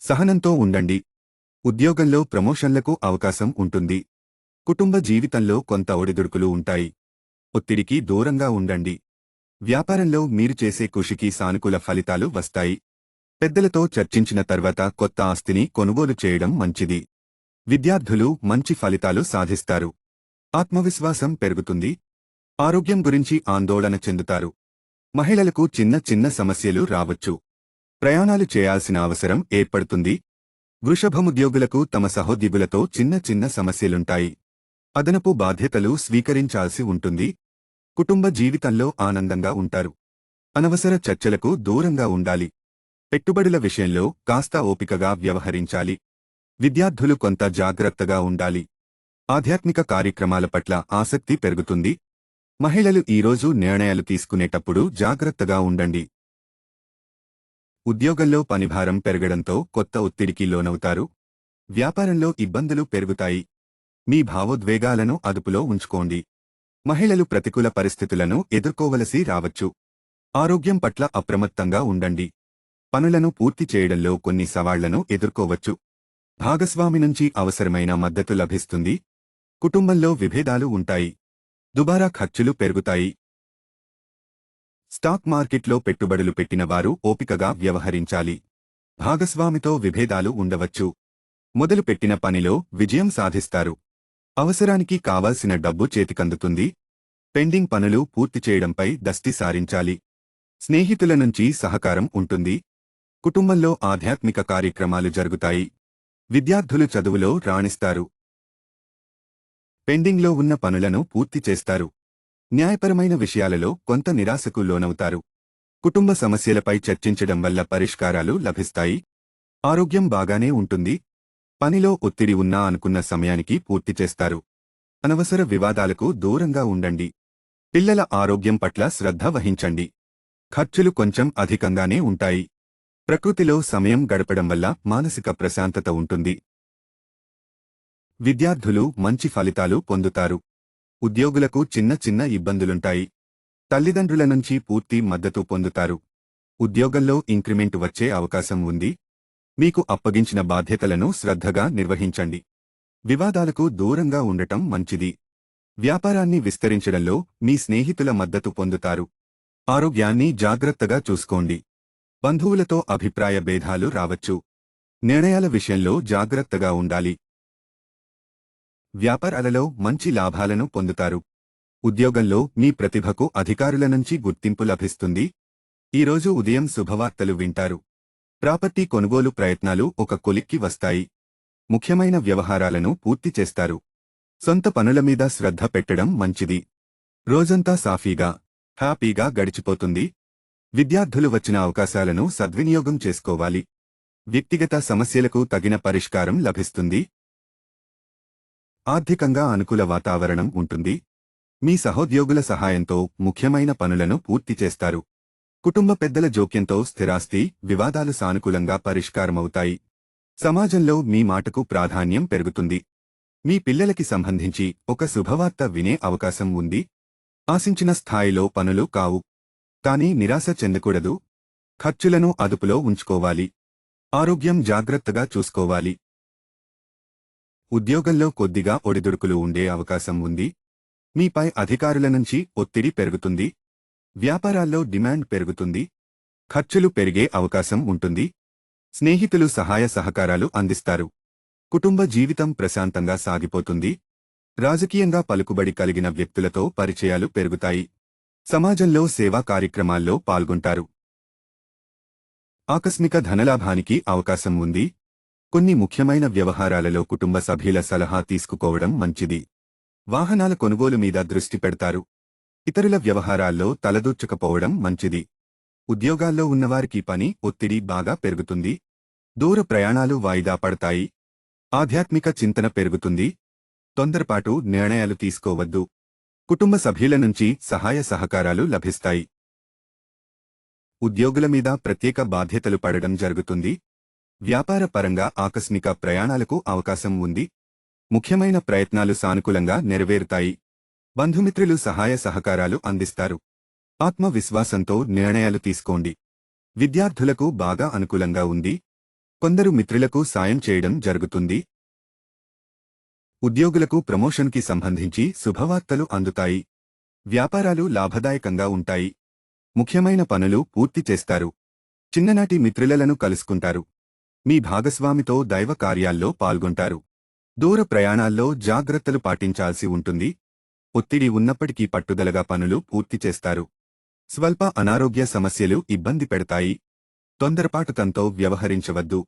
సహనంతో ఉండండి. ఉద్యోగంలో ప్రమోషన్లకు అవకాశం ఉంటుంది. కుటుంబ జీవితంలో కొంత ఒడిదుడుకులు ఉంటాయి. ఒత్తిడికి దూరంగా ఉండండి. వ్యాపారంలో మీరు చేసే కృషికి సానుకూల ఫలితాలు వస్తాయి. పెద్దలతో చర్చించిన తర్వాత కొత్త ఆస్తిని కొనుగోలు చేయడం మంచిది. విద్యార్థులు మంచి ఫలితాలు సాధిస్తారు. ఆత్మవిశ్వాసం పెరుగుతుంది. ఆరోగ్యం గురించి ఆందోళన చెందుతారు. మహిళలకు చిన్న చిన్న సమస్యలు రావచ్చు. ప్రయాణాలు చేయాల్సిన అవసరం ఏర్పడుతుంది. వృషభముద్యోగులకు తమ సహోద్యోగులతో చిన్న చిన్న సమస్యలుంటాయి. అదనపు బాధ్యతలు స్వీకరించాల్సి ఉంటుంది. కుటుంబ జీవితంలో ఆనందంగా ఉంటారు. అనవసర చర్చలకు దూరంగా ఉండాలి. పెట్టుబడుల విషయంలో కాస్త ఓపికగా వ్యవహరించాలి. విద్యార్థులు కొంత జాగ్రత్తగా ఉండాలి. ఆధ్యాత్మిక కార్యక్రమాల పట్ల ఆసక్తి పెరుగుతుంది. మహిళలు ఈరోజు నిర్ణయాలు తీసుకునేటప్పుడు జాగ్రత్తగా ఉండండి. ఉద్యోగంలో పనిభారం పెరగడంతో కొత్త ఒత్తిడికి లోనవుతారు. వ్యాపారంలో ఇబ్బందులు పెరుగుతాయి. మీ భావోద్వేగాలను అదుపులో ఉంచుకోండి. మహిళలు ప్రతికూల పరిస్థితులను ఎదుర్కోవలసి రావచ్చు. ఆరోగ్యం పట్ల అప్రమత్తంగా ఉండండి. పనులను పూర్తి చేయడంలో కొన్ని సవాళ్ళను ఎదుర్కోవచ్చు. భాగస్వామి నుంచి అవసరమైన మద్దతు లభిస్తుంది. కుటుంబంలో విభేదాలు ఉంటాయి. దుబారా ఖర్చులు పెరుగుతాయి. స్టాక్ మార్కెట్లో పెట్టుబడులు పెట్టినవారు ఓపికగా వ్యవహరించాలి. భాగస్వామితో విభేదాలు ఉండవచ్చు. మొదలుపెట్టిన పనిలో విజయం సాధిస్తారు. అవసరానికి కావాల్సిన డబ్బు చేతికందుతుంది. పెండింగ్ పనులు పూర్తి చేయడంపై దస్తి సారించాలి. స్నేహితుల నుంచి సహకారం ఉంటుంది. కుటుంబంలో ఆధ్యాత్మిక కార్యక్రమాలు జరుగుతాయి. విద్యార్థులు చదువులో రాణిస్తారు. పెండింగ్లో ఉన్న పనులను పూర్తి చేస్తారు. న్యాయపరమైన విషయాలలో కొంత నిరాశకు లోనవుతారు. కుటుంబ సమస్యలపై చర్చించడం వల్ల పరిష్కారాలు లభిస్తాయి. ఆరోగ్యం బాగానే ఉంటుంది. పనిలో ఒత్తిడి ఉన్నా అనుకున్న సమయానికి పూర్తి చేస్తారు. అనవసర వివాదాలకు దూరంగా ఉండండి. పిల్లల ఆరోగ్యం పట్ల శ్రద్ధ వహించండి. ఖర్చులు కొంచెం అధికంగానే ఉంటాయి. ప్రకృతిలో సమయం గడపడం వల్ల మానసిక ప్రశాంతత ఉంటుంది. విద్యార్థులు మంచి ఫలితాలు పొందుతారు. ఉద్యోగులకు చిన్న చిన్న ఇబ్బందులుంటాయి. తల్లిదండ్రుల నుంచి పూర్తి మద్దతు పొందుతారు. ఉద్యోగంలో ఇంక్రిమెంట్ వచ్చే అవకాశం ఉంది. మీకు అప్పగించిన బాధ్యతలను శ్రద్ధగా నిర్వహించండి. వివాదాలకు దూరంగా ఉండటం మంచిది. వ్యాపారాన్ని విస్తరించడంలో మీ స్నేహితుల మద్దతు పొందుతారు. ఆరోగ్యాన్ని జాగ్రత్తగా చూసుకోండి. బంధువులతో అభిప్రాయ భేదాలు రావచ్చు. నిర్ణయాల విషయంలో జాగ్రత్తగా ఉండాలి. వ్యాపారాలలో మంచి లాభాలను పొందుతారు. ఉద్యోగంలో మీ ప్రతిభకు అధికారుల నుంచి గుర్తింపు లభిస్తుంది. ఈరోజు ఉదయం శుభవార్తలు వింటారు. ప్రాపర్టీ కొనుగోలు ప్రయత్నాలు ఒక కొలిక్కి వస్తాయి. ముఖ్యమైన వ్యవహారాలను పూర్తి చేస్తారు. సొంత పనుల మీద శ్రద్ధ పెట్టడం మంచిది. రోజంతా సాఫీగా హ్యాపీగా గడిచిపోతుంది. విద్యార్థులు వచ్చిన అవకాశాలను సద్వినియోగం చేసుకోవాలి. వ్యక్తిగత సమస్యలకు తగిన పరిష్కారం లభిస్తుంది. ఆర్థికంగా అనుకూల వాతావరణం ఉంటుంది. మీ సహోద్యోగుల సహాయంతో ముఖ్యమైన పనులను పూర్తి చేస్తారు. కుటుంబ పెద్దల జోక్యంతో స్థిరాస్తి వివాదాలు సానుకూలంగా పరిష్కారమవుతాయి. సమాజంలో మీ మాటకు ప్రాధాన్యం పెరుగుతుంది. మీ పిల్లలకి సంబంధించి ఒక శుభవార్త వినే అవకాశం ఉంది. ఆశించిన స్థాయిలో పనులు కావు. కానీ నిరాశ చెందకూడదు. ఖర్చులను అదుపులో ఉంచుకోవాలి. ఆరోగ్యం జాగ్రత్తగా చూసుకోవాలి. ఉద్యోగంలో కొద్దిగా ఒడిదుడుకులు ఉండే అవకాశం ఉంది. మీపై అధికారుల నుంచి ఒత్తిడి పెరుగుతుంది. వ్యాపారాల్లో డిమాండ్ పెరుగుతుంది. ఖర్చులు పెరిగే అవకాశం ఉంటుంది. స్నేహితులు సహాయ సహకారాలు అందిస్తారు. కుటుంబ జీవితం ప్రశాంతంగా సాగిపోతుంది. రాజకీయంగా పలుకుబడి కలిగిన వ్యక్తులతో పరిచయాలు పెరుగుతాయి. సమాజంలో సేవా కార్యక్రమాల్లో పాల్గొంటారు. ఆకస్మిక ధనలాభానికి అవకాశం ఉంది. కొన్ని ముఖ్యమైన వ్యవహారాలలో కుటుంబ సభ్యుల సలహా తీసుకోవడం మంచిది. వాహనాల కొనుగోలు మీద దృష్టి పెడతారు. ఇతరుల వ్యవహారాల్లో తలదూర్చకపోవడం మంచిది. ఉద్యోగాల్లో ఉన్నవారికి పని ఒత్తిడి బాగా పెరుగుతుంది. దూర ప్రయాణాలు వాయిదా పడతాయి. ఆధ్యాత్మిక చింతన పెరుగుతుంది. తొందరపాటు నిర్ణయాలు తీసుకోవద్దు. కుటుంబ సభ్యుల నుంచి సహాయ సహకారాలు లభిస్తాయి. ఉద్యోగుల మీద ప్రత్యేక బాధ్యతలు పడడం జరుగుతుంది. వ్యాపార పరంగా ఆకస్మిక ప్రయాణాలకు అవకాశం ఉంది. ముఖ్యమైన ప్రయత్నాలు సానుకూలంగా నెరవేరుతాయి. బంధుమిత్రులు సహాయ సహకారాలు అందిస్తారు. ఆత్మవిశ్వాసంతో నిర్ణయాలు తీసుకోండి. విద్యార్థులకు బాగా అనుకూలంగా ఉంది. కొందరు మిత్రులకు సాయం చేయడం జరుగుతుంది. ఉద్యోగులకు ప్రమోషన్కి సంబంధించి శుభవార్తలు అందుతాయి. వ్యాపారాలు లాభదాయకంగా ఉంటాయి. ముఖ్యమైన పనులు పూర్తి చేస్తారు. చిన్ననాటి మిత్రులను కలుసుకుంటారు. మీ భాగస్వామితో దైవ కార్యాల్లో పాల్గొంటారు. దూర ప్రయాణాల్లో జాగ్రత్తలు పాటించాల్సి ఉంటుంది. ఒత్తిడి ఉన్నప్పటికీ పట్టుదలగా పనులు పూర్తి చేస్తారు. స్వల్ప అనారోగ్య సమస్యలు ఇబ్బంది పెడతాయి. తొందరపాటుతంతో వ్యవహరించవద్దు.